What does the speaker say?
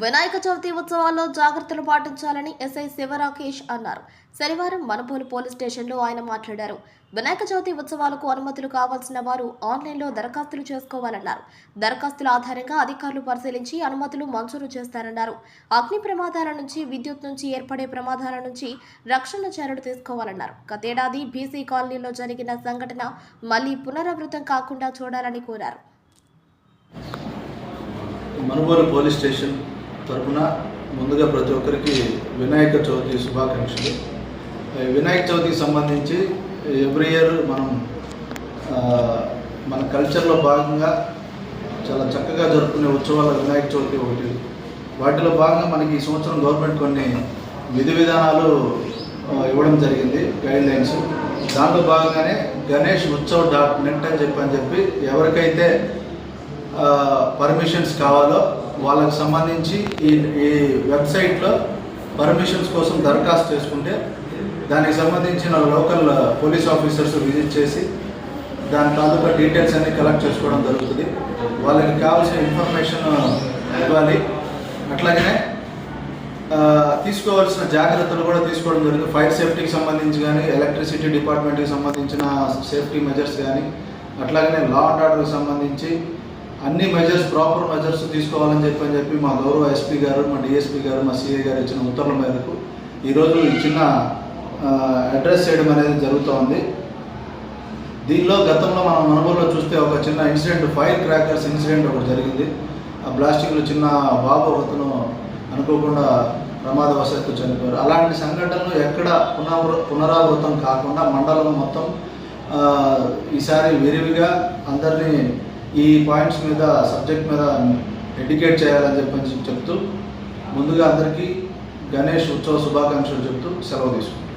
వినాయక చవితి ఉత్సవాల్లో జాగ్రత్తలు పాటించాలని ఎస్ఐ శివరాకేష్ అన్నారు. శనివారం మనపోలు పోలీస్ స్టేషన్లో ఆయన మాట్లాడారు. వినాయక చవితి ఉత్సవాలకు అనుమతులు కావాల్సిన వారు ఆన్లైన్లో దరఖాస్తులు చేసుకోవాలన్నారు. దరఖాస్తుల ఆధారంగా అధికారులు పరిశీలించి అనుమతులు మంజూరు చేస్తారన్నారు. అగ్ని ప్రమాదాల నుంచి విద్యుత్ నుంచి ఏర్పడే ప్రమాదాల నుంచి రక్షణ చర్యలు తీసుకోవాలన్నారు. గతేడాది బీసీ కాలనీలో జరిగిన సంఘటన మళ్ళీ పునరావృతం కాకుండా చూడాలని కోరారు. మనుబోలు పోలీస్ స్టేషన్ తరఫున ముందుగా ప్రతి ఒక్కరికి వినాయక చవితి శుభాకాంక్షలు. వినాయక చవితికి సంబంధించి ఎవ్రీ ఇయర్ మనం మన కల్చర్లో భాగంగా చాలా చక్కగా జరుపుకునే ఉత్సవాల వినాయక చవితి ఒకటి. వాటిలో భాగంగా మనకి ఈ సంవత్సరం గవర్నమెంట్ కొన్ని విధి విధానాలు ఇవ్వడం జరిగింది గైడ్ లైన్స్ దాంట్లో భాగంగానే గణేష్ ఉత్సవ్ డాట్ నెట్ అని చెప్పి అని చెప్పి ఎవరికైతే పర్మిషన్స్ కావాలో వాళ్ళకి సంబంధించి ఈ ఈ వెబ్సైట్లో పర్మిషన్స్ కోసం దరఖాస్తు చేసుకుంటే దానికి సంబంధించిన లోకల్ పోలీస్ ఆఫీసర్స్ విజిట్ చేసి దాని తాలూకా డీటెయిల్స్ అన్ని కలెక్ట్ చేసుకోవడం జరుగుతుంది. వాళ్ళకి కావాల్సిన ఇన్ఫర్మేషన్ ఇవ్వాలి. అట్లాగనే తీసుకోవాల్సిన జాగ్రత్తలు కూడా తీసుకోవడం జరుగుతుంది ఫైర్ సేఫ్టీకి సంబంధించి కానీ ఎలక్ట్రిసిటీ డిపార్ట్మెంట్కి సంబంధించిన సేఫ్టీ మెజర్స్ కానీ అట్లాగనే లా అండ్ ఆర్డర్కి సంబంధించి అన్ని మెజర్స్ ప్రాపర్ మెజర్స్ తీసుకోవాలని చెప్పి అని చెప్పి మా గౌరవ ఎస్పీ గారు మా డిఎస్పీ గారు మా సిఐ గారు ఇచ్చిన ఉత్తర్వుల మేరకు ఈరోజు ఈ చిన్న అడ్రస్ చేయడం అనేది జరుగుతోంది దీనిలో గతంలో మనం మనుగోలో చూస్తే ఒక చిన్న ఇన్సిడెంట్ ఫైర్ క్రాకర్స్ ఇన్సిడెంట్ ఒకటి జరిగింది. ఆ బ్లాస్టింగ్లో చిన్న బాబు ఒకతను అనుకోకుండా ప్రమాదవశాత్తు చనిపోయారు. అలాంటి సంఘటనలు ఎక్కడ పునరావృ పునరావృతం కాకుండా మండలం మొత్తం ఈసారి విరివిగా అందరినీ ఈ పాయింట్స్ మీద సబ్జెక్ట్ మీద ఎడ్యుకేట్ చేయాలని చెప్పని చెప్తూ ముందుగా అందరికీ గణేష్ ఉత్సవ శుభాకాంక్షలు చెప్తూ సెలవు తీసుకుంటాం